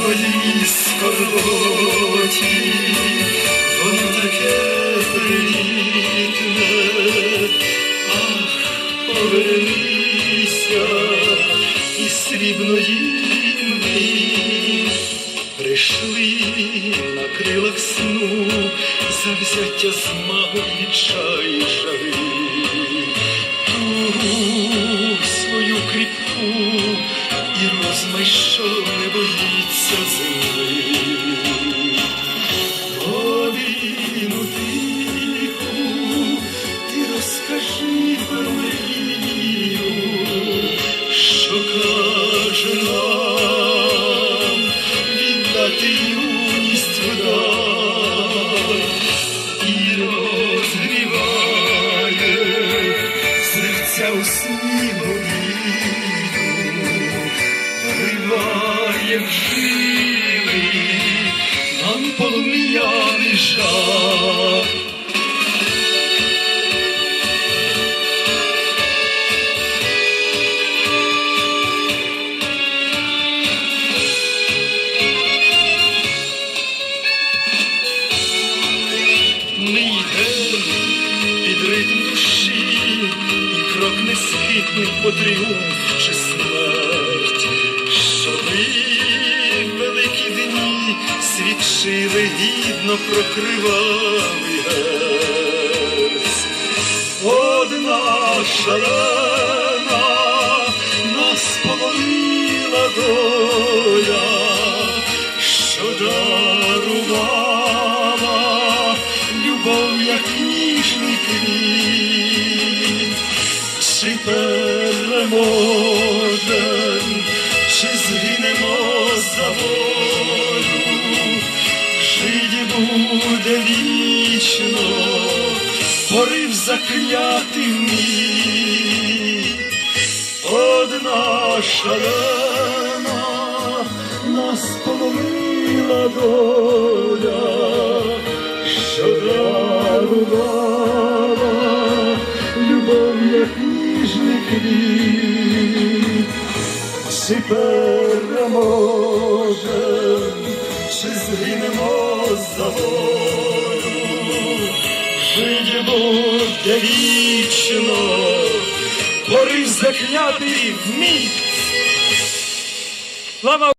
своїй скорботі, таке привітне, ах, повернися і срібної. Прийшли на крилах сну, завзяття змагу відчай жаги, Тугу свою кріпку і розмай, віддати юність під душі, і крок несхитний по тріумф чи смерть, щоби великі дні свідчили гідно про кривавий герць. Одна шалена нас полонила доля, переможем, чи згинемо за волю, жиді буде вічно, порив заклятий мій. Одна шалена нас полонила доля, що дарувала любов, як ніжний квіт, чи переможем, чи згинемо за волю, життя буде вічно, порив заклятий вмій. Слава